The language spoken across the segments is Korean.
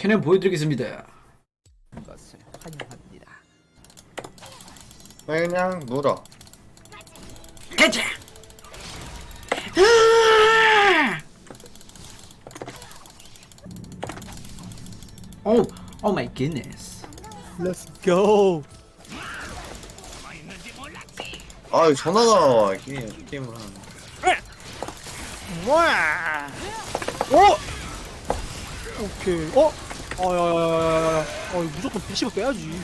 캐논 보여드리겠습니다. 것을 환영합니다. 그냥 물어. 가자. 아! 오, 오 마이 굿네스. Let's go. 아, 전화가 게임, 게임을 하는. 와. 어? 오케이. 어? 어야야야야야. 어 이거 무조건 패시브 빼야지.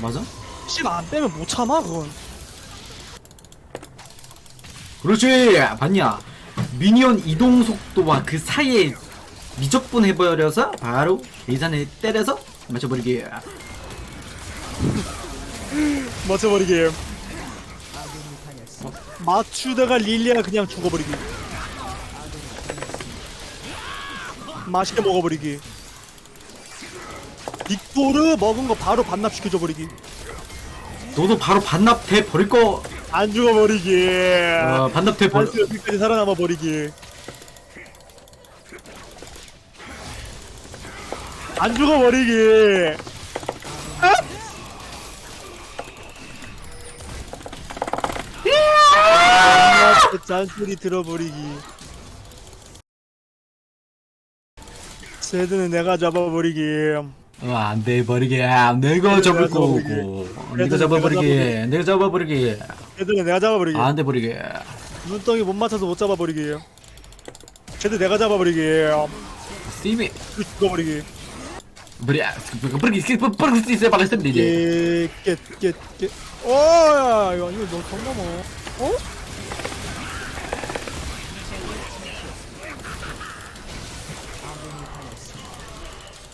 맞아? 패시브 안 빼면 못 참아 그건. 그렇지. 봤냐? 미니언 이동 속도와 그 사이에 미적분 해버려서 바로 계산을 때려서 맞춰버리기. 맞춰버리게. 맞추다가 릴리아 그냥 죽어버리기. 맛있게 먹어버리기. 빅토르 먹은 거 바로 반납시켜줘 버리기. 너도 바로 반납돼 버릴 거. 안 죽어버리기. 어, 반납돼 버. 한수 여기까지 살아남아 버리기. 안 죽어버리기. 아! 잔소리 들어버리기. 세드는 내가 잡아버리기. 어, 안 돼 버리게. 내가 잡을 거고. 내가 잡아버리게. 내가 잡아버리게. 세드는 내가 잡아버리기. 안 돼 버리게. 눈덩이 못 맞춰서 못 잡아버리기. 세드 내가 잡아버리기. 스티비. 그 죽어버리기. 버리. 버리기. 버리기 수 있어요. 발랐습니다 이제. 깨 깨깨깨 어야 이거 이거 너 정남아 어?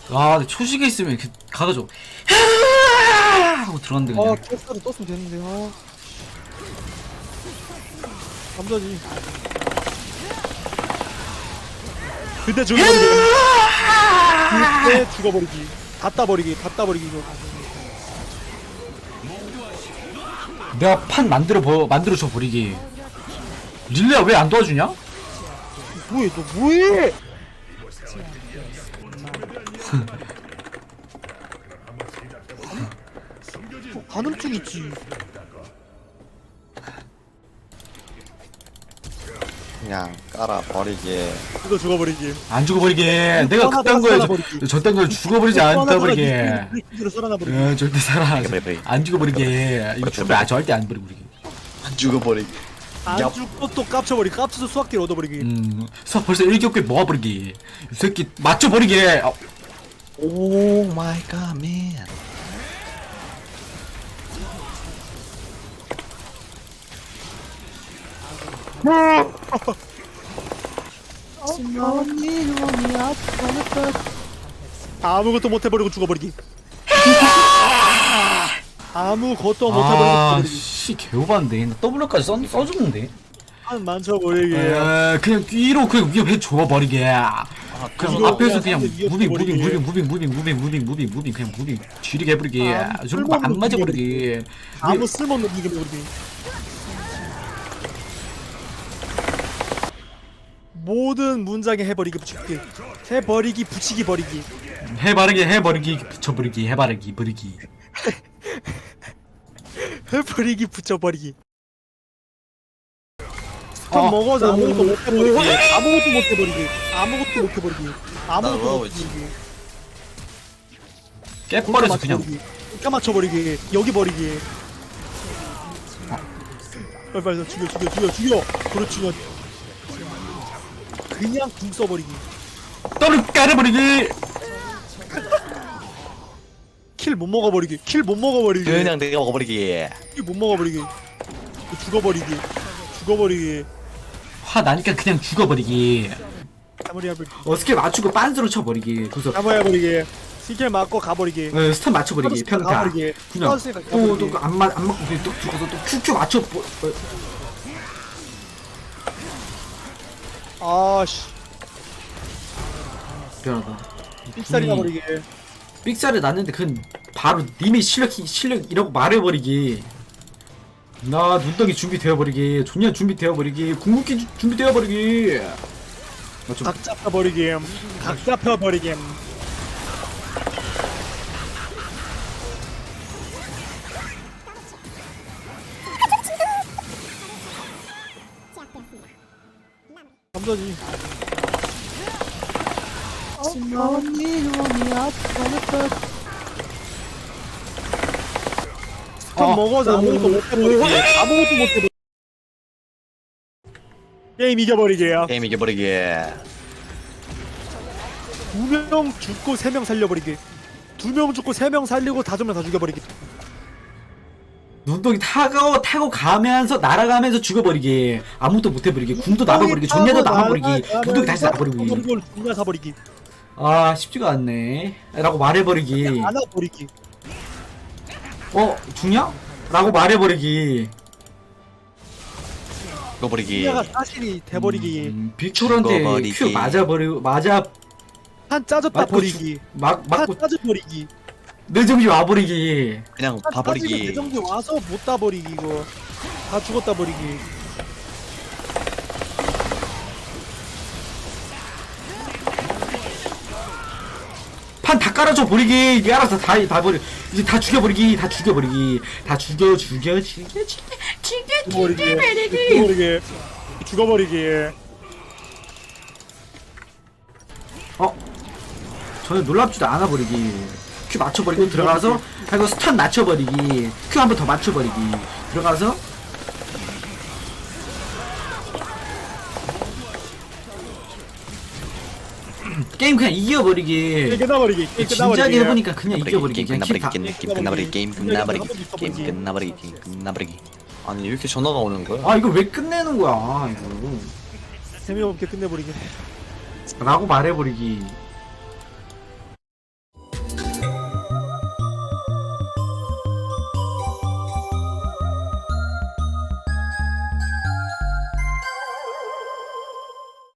아, 근데 초식에 있으면 이렇게 가가지고 하고 들어갔는데 아 그냥. 토스도 떴으면 됐는데 아. 감자지. 그때 죽어버리기 그때 죽어버리기. 갖다 버리기 갖다 버리기. 이거 내가 판 만들어 버 만들어 줘 버리기. 릴레야 왜 안 도와주냐? 뭐해 너 뭐해 어, 가늠증 있지 그냥 깔아 버리게. 이거 죽어버리기 안 죽어버리게. 내가 하나 그딴 더 거에 살아버리기. 저, 저딴 걸 죽어버리지 않다 버리게. 로 살아나버리기 어, 절대 살아. 그래. 안 죽어버리게. 이거 아, 절대 안 버리게. 안 죽어버리게. 안 얍. 죽고 또 깝쳐버리기 깝쳐서 수학딜 얻어버리기 음, 수학 벌써 일격에 모아버리기. 이 새끼 맞춰버리게. 어, 오 마이 갓, 맨. 아무것도 못 해버리고 죽어버리기 아무것도 못 해버리고 아, 죽어버리기 씨, 개오반데. 나 W까지 써, 써줬는데. 한 만져버리기 에, 그냥 뒤로 그냥 위협해 줘버리게. 그냥 이거 앞에서 그냥 그냥 무빙 무빙. 무빙 무빙 무빙 무빙 무빙 무빙 무빙 그냥 무빙 지리게 해버리게. 아, 저런 거안 쓸모없는 맞아 버리게. 아무 쓸모없는 무기 버리기 모든 문장에 해버리기 붙이기 해버리기 붙이기 버리기 해바르기 해버리기 붙여버리기 해바르기 버리기. 해버리기 붙여버리기 어. 어, 먹어서 아무것도 못 해버리기 아무것도 못 해버리기 아무것도 못 해버리기 아무것도 나도 못해버리기 깨버려서 그냥. 까 맞춰버리기 여기 버리기 빨리 빨리 죽여 죽여 죽여 죽여. 그렇지 그냥 그냥 궁 써버리기 떠를 깔아버리기. 킬 못 먹어버리기 킬 못 먹어버리기 그냥 내가 먹어버리게. 킬못 먹어버리기 죽어버리기 죽어버리기 화 나니까 그냥 죽어버리기. 어 스킬 맞추고 빤스로 쳐버리기. 그래서 사무리 해버리기 스킬 맞고 가버리기 어, 스턴 맞춰버리기 평타. 가버리기 그냥 스턴 가버리기. 또또안 맞안 맞고 그냥 또 죽어서 또 큐큐 맞춰. 버- 어, 아씨 미안하다. 삑사리 가버리기 삑사를 났는데 그건 바로 님의 실력 실력이라고 말해버리기. 나 눈덩이 준비되어버리기. 존냐 준비되어버리기. 궁극기 주- 준비되어버리기. 좀각 잡혀버리기 각 잡혀버리기 감자지 스턴 어. 먹어서 아무것도 못해버리기 아무것도 못해버리기 게임 이겨버리기야 게임 이겨버리기. 두명 죽고 세 명 살려버리기 두명 죽고 세 명 살리고 다섯 명다 죽여버리기 눈덩이 타고 타고 가면서 날아가면서 죽여버리기 아무것도 못해버리기 궁도 나가버리기 존내도 나가버리기 구독이 다시 나가버리기 이걸 존나 사버리기 아 쉽지가 않네. 라고 말해버리기 안아버리기 어 죽냐? 라고 말해버리기. 죽어버리기. 분야가 사실이 돼버리기. 음, 빅토르한테 죽어버리기. 큐 맞아버리고 맞아. 한 짜졌다 맞고 버리기. 막한 맞고 짜져 버리기. 내 정신 와버리기. 그냥 한 봐버리기. 대정기 와서 못 따버리기 이거. 다 죽었다 버리기 판 다 깔아줘 버리기. 니 알아서 다, 다 버리 이제 다 죽여버리기 다 죽여버리기. 다 죽여 죽여 죽여 죽여 죽여 죽어버리기 죽여 버리기. 죽어버리기. 죽어버리기. 어? 전혀 놀랍지도 않아 버리기. 큐 맞춰버리고 들어가서 하고 스턴 맞춰버리기. 큐 한 번 더 맞춰버리기. 들어가서 게임 그냥 이겨버리기 끝나버리기 진작에 해보니까 그냥. 이겨버리기 게임 그냥 킬다 끝나버리기. 게임 끝나버리기. 게임 끝나버리기. 게임 끝나버리기. 게임 끝나버리기. 아니 왜 이렇게 전화가 오는 거야? 아 이거 왜 끝내는 거야 이거 재미없게 끝내버리기 라고 말해버리기